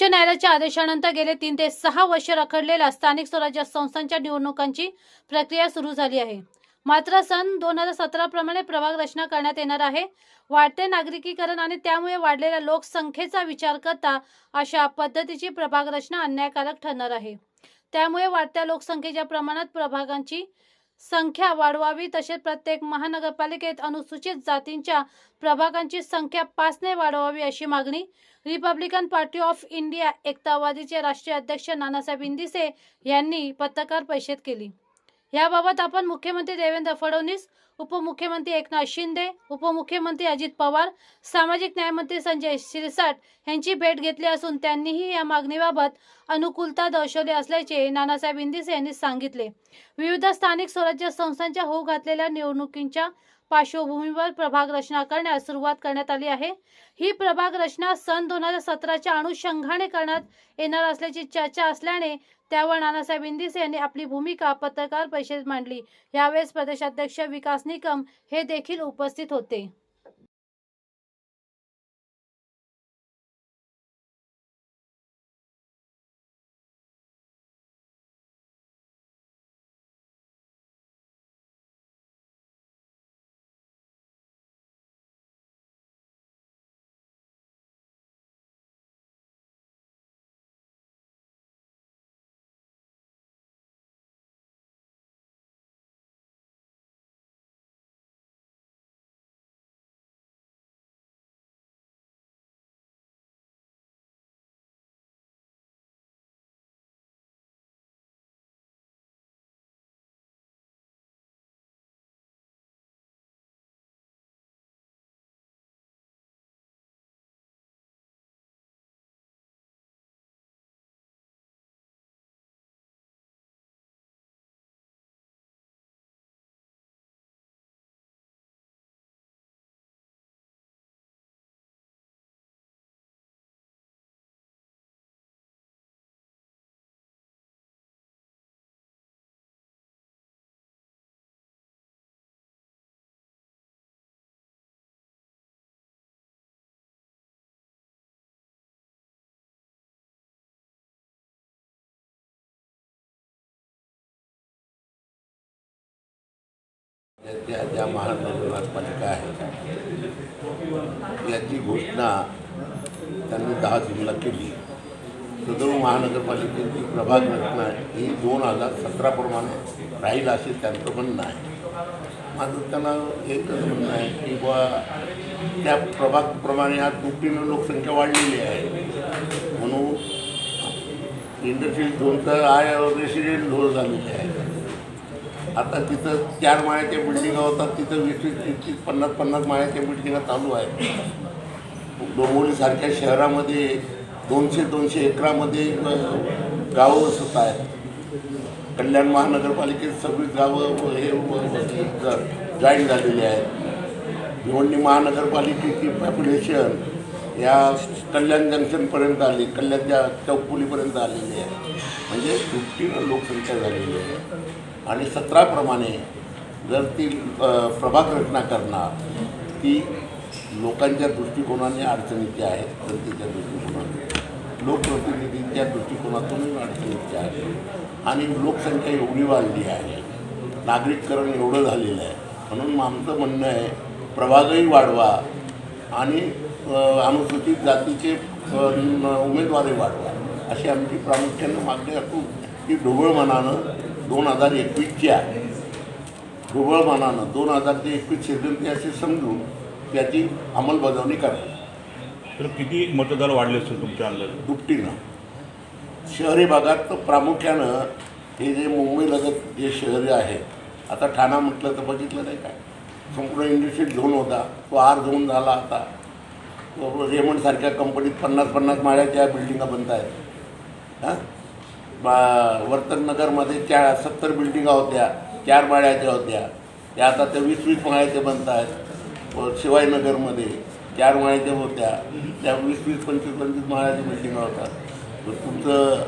उच्च न्यायालयाच्या आदेशानंतर गेले तीन ते सहा वर्ष रखडलेल्या स्थानिक स्वराज्य संस्थांच्या निवडणुकांची प्रक्रिया सुरू झाली आहे. मात्र सन दोन हजार सतरा प्रमाणे प्रभाग रचना करण्यात येणार आहे. वाढते नागरिकीकरण आणि त्यामुळे वाढलेल्या लोकसंख्येचा विचार करता अशा पद्धतीची प्रभाग रचना अन्यायकारक ठरणार आहे. त्यामुळे वाढत्या लोकसंख्येच्या प्रमाणात प्रभागांची संख्या वाढवावी तसेच प्रत्येक महानगरपालिकेत अनुसूचित जातींच्या प्रभागांची संख्या पाचने वाढवावी अशी मागणी रिपब्लिकन पार्टी ऑफ इंडिया एकतावादीचे राष्ट्रीय अध्यक्ष नानासाहेब इंदिसे यांनी पत्रकार परिषद केली. याबाबत आपण मुख्यमंत्री देवेंद्र फडणवीस उपमुख्यमंत्री एकनाथ शिंदे उपमुख्यमंत्री अजित पवार सामाजिक न्यायमंत्री संजय शिरसाट यांची भेट घेतली असून त्यांनीही या मागणीबाबत अनुकूलता दर्शवली असल्याचे नानासाहेब इंदिसे यांनी सांगितले. विविध स्थानिक स्वराज्य संस्थांच्या होऊ घातलेल्या निवडणुकींच्या पार्श्वभूमीवर प्रभाग रचना करण्यास सुरुवात करण्यात आली आहे. ही प्रभाग रचना सन दोन हजार सतराच्या अनुषंगाने करण्यात येणार असल्याची चर्चा असल्याने त्यावर नानासाहेब इंदिसे यांनी आपली भूमिका पत्रकार परिषदेत मांडली. यावेळेस प्रदेशाध्यक्ष विकास निकम हे देखील उपस्थित होते. ज्या ज्या महानगरपालिका आहेत याची घोषणा त्यांनी दहा जूनला केली. सदर महानगरपालिकेची प्रभाग रचना ही दोन हजार सतराप्रमाणे राहील असे त्यांचं म्हणणं आहे. माझं त्यांना एकच म्हणणं आहे की बा त्या प्रभागप्रमाणे आज दुपटीनं लोकसंख्या वाढलेली आहे. म्हणून इंडस्ट्रियल झोन तर आय रेसिडेंट झोन झालेले आहे आता तिथं चार माळ्याच्या बिल्डिंगा होतात तिथं वीस वीस तीस तीस पन्नास पन्नास माळ्याच्या बिल्डिंगा चालू आहेत डोंबोलीसारख्या शहरामध्ये दोनशे दोनशे एकरामध्ये गावं वसत आहेत. कल्याण महानगरपालिकेत सगळी गावं हे जॉईन झालेली आहेत. भिवंडी महानगरपालिकेची पॉप्युलेशन या कल्याण जंक्शनपर्यंत आली कल्याणच्या चौफुलीपर्यंत आलेली आहे. म्हणजे फिफ्टीनं लोकसंख्या झालेली आहे. आणि सतराप्रमाणे जर ती प्रभाग रचना करणार ती लोकांच्या दृष्टिकोनाने अडचणीची आहे जनतेच्या दृष्टिकोनाने. लोकप्रतिनिधींच्या दृष्टिकोनातूनही अडचणीची आहे. आणि लोकसंख्या एवढी वाढली आहे नागरिककरण एवढं झालेलं आहे म्हणून आमचं म्हणणं आहे प्रभागही वाढवा आणि अनुसूचित जातीचे उमेदवारही वाढवा अशी आमची प्रामुख्यानं मागणी असून की ढोबळ मनानं दोन हजार एकवीसच्या ढोबळ मनानं दोन हजार ते एकवीस सेशन असे समजून त्याची अंमलबजावणी करावी तर किती मतदार वाढले असेल तुमच्या अंदाजे दुपटीनं. शहरी भागात तर प्रामुख्यानं हे जे मुंबईलगत जे शहरे आहेत आता ठाणा म्हटलं तर बघितलं नाही काय? संपूर्ण इंडस्ट्रियल झोन होता तो आर झोन झाला आता. रेमंडसारख्या कंपनीत पन्नास पन्नास माळ्याच्या बिल्डिंगा बनत आहेत हां? वर्तननगरमध्ये चार सत्तर बिल्डिंगा होत्या चार माळ्याच्या होत्या. त्या आता त्या वीस वीस माळ्याच्या बनत आहेत शिवायनगरमध्ये चार माळ्याच्या होत्या त्या वीस वीस पंचवीस पंचवीस माळ्याच्या बिल्डिंगा होतात तुमचं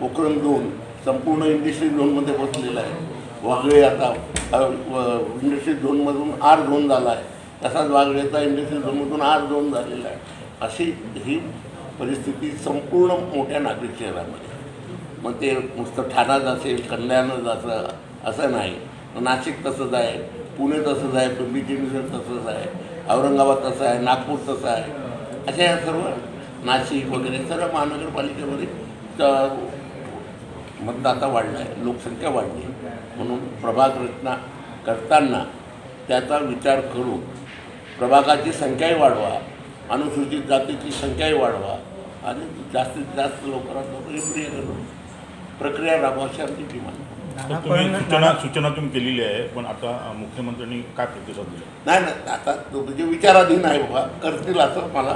पोखरण झोन संपूर्ण इंडस्ट्री झोनमध्ये बसलेलं आहे. वागळे आता इंडस्ट्री झोनमधून आर झोन झाला आहे. तसाच वागळेचा इंडस्ट्री झोनमधून आर झोन झालेला आहे. अशी ही परिस्थिती संपूर्ण मोठ्या नागरिक शहरामध्ये मग ते नुसतं ठाणा असेल कल्याणच असं असं नाही. नाशिक तसंच आहे पुणे तसंच आहे पिंपरी चिंचवड तसंच आहे औरंगाबाद तसं आहे नागपूर तसं आहे. अशा या सर्व नाशिक वगैरे सर्व महानगरपालिकेमध्ये मतदाता वाढला आहे लोकसंख्या वाढली. म्हणून प्रभाग रचना करताना त्याचा विचार करून प्रभागाची संख्याही वाढवा अनुसूचित जातीची संख्याही वाढवा आणि जास्तीत जास्त लोकांना लवकर प्रिय करू करून प्रक्रिया राबवा अशी आमची डिमांड तुम्ही सूचना सूचना तुम्ही केलेली आहे पण आता मुख्यमंत्र्यांनी काय प्रतिसाद दिला? नाही ना आता तो म्हणजे विचाराधीन आहे बाबा करतील असं मला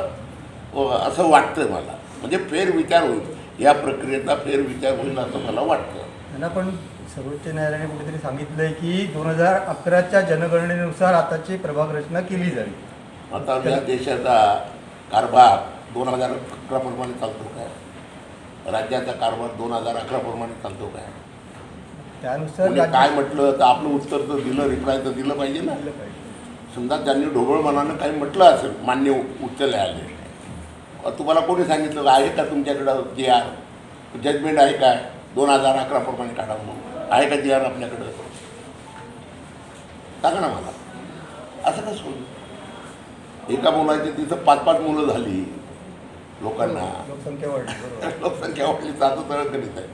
असं वाटतं मला. म्हणजे फेरविचार होईल. या प्रक्रियेचा फेरविचार होईल असं मला वाटतं. त्यांना पण सर्वोच्च न्यायालयाने कुठेतरी सांगितलंय की दोन हजार अकराच्या जनगणनेनुसार आताची प्रभाग रचना केली जावी आता या देशाचा कारभार दोन हजार अकराप्रमाणे चालतो काय? राज्याचा कारभार दोन हजार अकराप्रमाणे चालतो काय? त्यानुसार राज्य- काय म्हटलं तर आपलं उत्तर तर दिलं रिप्लाय तर दिलं पाहिजे ना. दिलं पाहिजे. समजा त्यांनी ढोबळ मनानं काही म्हटलं असेल मान्य उच्च न्यायालय. अ, तुम्हाला कोणी सांगितलं आहे का तुमच्याकडं जे आर? जजमेंट आहे काय? दोन हजार अकराप्रमाणे काढा म्हणून. आहे का जे आर आपल्याकडं? सांगा ना मला. असं कसं होईल? एका मुलाची तिथं पाच पाच मुलं झाली. लोकांना. लोकसंख्या वाढली लोकसंख्या वाढली साधं सरळ करीत आहे